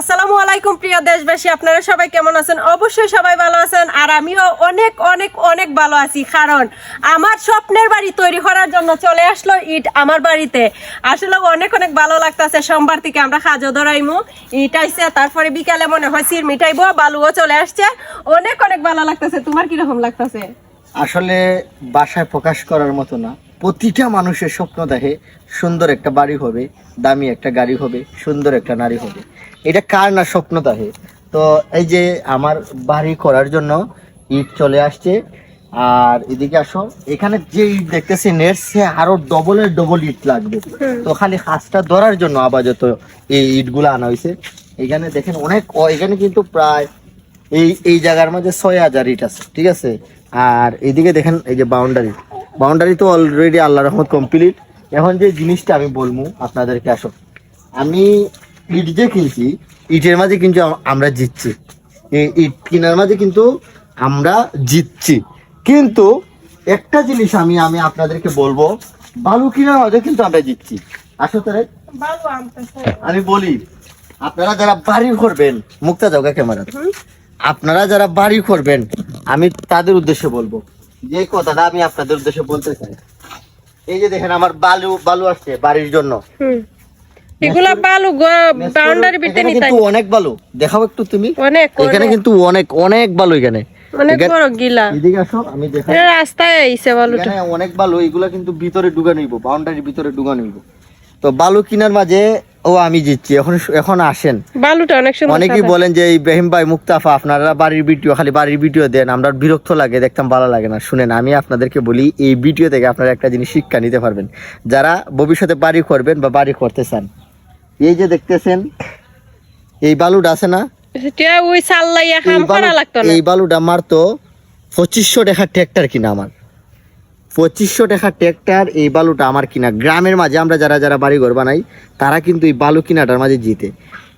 আসসালামু আলাইকুম, প্রিয় দেশবাসী। আপনারা সবাই কেমন আছেন? অবশ্যই সবাই ভালো আছেন আর আমিও অনেক অনেক অনেক ভালো আছি। কারণ আমার স্বপ্নের বাড়ি তৈরি করার জন্য চলে আসলো ইট আমার বাড়িতে। আসলে অনেক অনেক ভালো লাগতেছে। সোমবার থেকে আমরা খাজো ধরাইমু। ইট আইসে তারপরে বিকালে মনে হয় সির মিটাইবো, বালুও চলে আসছে। অনেক অনেক ভালো লাগতেছে। তোমার কীরকম লাগতেছে? আসলে বাসায় প্রকাশ করার মতো না। প্রতিটা মানুষের স্বপ্ন দেখে সুন্দর একটা বাড়ি হবে, দামি একটা গাড়ি হবে, সুন্দর একটা নারী হবে। এটা কার না স্বপ্ন দেখে তো এই যে আমার বাড়ি করার জন্য ইট চলে আসছে। আর এদিকে আসো এখানে যে ইট দেখতেছি নেট সে আরও ডবলের ডবল ইট লাগবে। তো খালি হাঁসটা ধরার জন্য আপাতত এই ইটগুলো আনা হয়েছে। এখানে দেখেন অনেক এখানে কিন্তু প্রায় এই এই জায়গার মধ্যে ছয় হাজার ইট আছে ঠিক আছে? আর এদিকে দেখেন এই যে বাউন্ডারি বাউন্ডারি তো অলরেডি আল্লাহ রহমত কমপ্লিট এখন যে জিনিসটা আমি বলব আপনাদেরকে আসো। আমি ইট যে কিনছি ইটের মাঝে কিন্তু আমরা জিতছি। ইট কেনার মাঝে কিন্তু আমরা জিতছি। কিন্তু একটা জিনিস আমি আমি আপনাদেরকে বলব বালু কেনার মাঝে কিন্তু আমরা জিতছি। আসো তাহলে। আমি বলি আপনারা যারা বাড়ি করবেন মুক্তা যাও ক্যামেরা আপনারা যারা বাড়ি করবেন আমি তাদের উদ্দেশ্যে বলব। যে কথাটা আমি আপনাদের উদ্দেশ্যে বলতে চাই। এই যে দেখেন আমার বালু বালু আসছে বাড়ির জন্য। এগুলা বালু বাউন্ডারি এখানে কিন্তু অনেক বালু। দেখাও একটু তুমি। অনেক এখানে কিন্তু অনেক অনেক বালু এখানে। অনেক বড় গিলা। এদিকে আসো আমি দেখাই। রাস্তায় আইছে বালুটা। এখানে অনেক বালু এগুলা কিন্তু ভিতরে ডুগা নিব বাউন্ডারির ভিতরে ডুগা নিব। তো বালু কিনার মাঝে ও আমি জিতছি। এখন এখন আসেন। বালুটা অনেক সুন্দর অনেকেই বলেন যে ইব্রাহিম ভাই মুক্তাফা আপনারা বাড়ির ভিডিও খালি বাড়ির ভিডিও দেন। আমরা বিরক্ত লাগে দেখতাম ভালো লাগে না। শুনেন আমি আপনাদেরকে বলি এই ভিডিও থেকে আপনারা একটা জিনিস শিক্ষা নিতে পারবেন। যারা ভবিষ্যতে বাড়ি করবেন বা বাড়ি করতে চান এই যে দেখতেছেন এই বালুটা আছে না? ওই সাল্লাইয়া এই খাম করা বালু- লাগতো না। এই বালুটা মারতো পঁচিশশো টাকার ট্র্যাক্টর কিনা আমার। পঁচিশশো টাকার ট্র্যাক্টর এই বালুটা আমার কিনা। গ্রামের মাঝে আমরা যারা যারা বাড়ি ঘর বানাই তারা কিন্তু এই বালু কিনাটার মাঝে জিতে।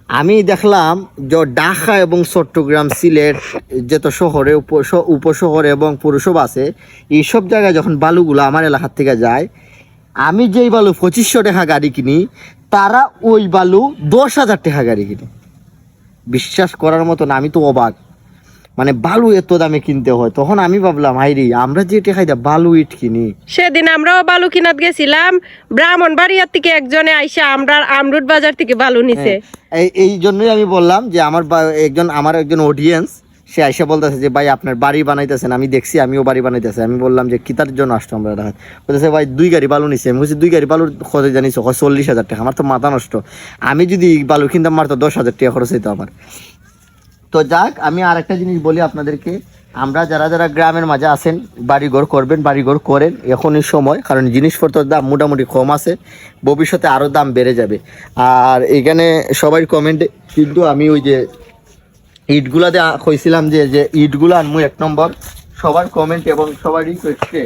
আমি দেখলাম যে ঢাকা এবং চট্টগ্রাম সিলেট যত শহরে উপশহর এবং পৌরসভা আছে এইসব জায়গায় যখন বালুগুলো আমার এলাকার থেকে যায় আমি যেই বালু পঁচিশশো টাকা গাড়ি কিনি তারা ওই বালু দশ হাজার টাকা গাড়ি কিনে। বিশ্বাস করার মতো না আমি তো অবাক। মানে বালু এত দামে কিনতে হয় তখন আমি ভাবলাম হাইরি আমরা যে টেকাই দা বালু ইট কিনি। সেদিন আমরাও বালু কিনাত গেছিলাম ব্রাহ্মণ বাড়িয়ার থেকে একজনে আইসা আমরা আমরুট বাজার থেকে বালু নিছে। এই এই জন্যই আমি বললাম যে আমার একজন আমার একজন অডিয়েন্স সে আইসা বলতেছে যে, ভাই, আপনার বাড়ি বানাইতেছেন, আমি দেখছি, আমিও বাড়ি বানাইতেছি। আমি বললাম যে, কিতার জন্য আসতো আমরা রাখাত বলতেছে, ভাই, দুই গাড়ি বালু নিছে। আমি বলছি, দুই গাড়ি বালুর কত জানিস চল্লিশ হাজার টাকা। আমার তো মাথা নষ্ট। আমি যদি বালু কিনতাম মারতো দশ হাজার টাকা খরচ হইতো আমার। তো যাক, আমি আর একটা জিনিস বলি আপনাদেরকে। আমরা যারা যারা গ্রামের মাঝে আছেন, বাড়িঘর করবেন, বাড়িঘর করেন, এখনই সময়, কারণ জিনিসপত্রের দাম মোটামুটি কম আছে। ভবিষ্যতে আরও দাম বেড়ে যাবে। আর এখানে সবাই কমেন্টে কিন্তু আমি ওই যে ইটগুলা দেওয়া কইছিলাম যে যে ইটগুলো আনমু এক নম্বর। সবার কমেন্ট এবং সবার রিকোয়েস্টে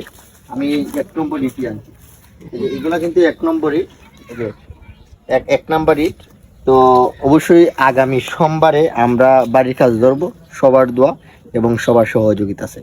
আমি এক নম্বর ইটই আনছি। এগুলো কিন্তু এক নম্বর ইট যে এক এক নম্বর ইট তো অবশ্যই আগামী সোমবারে আমরা বাড়ির কাজ ধরবো, সবার দোয়া এবং সবার সহযোগিতা আছে।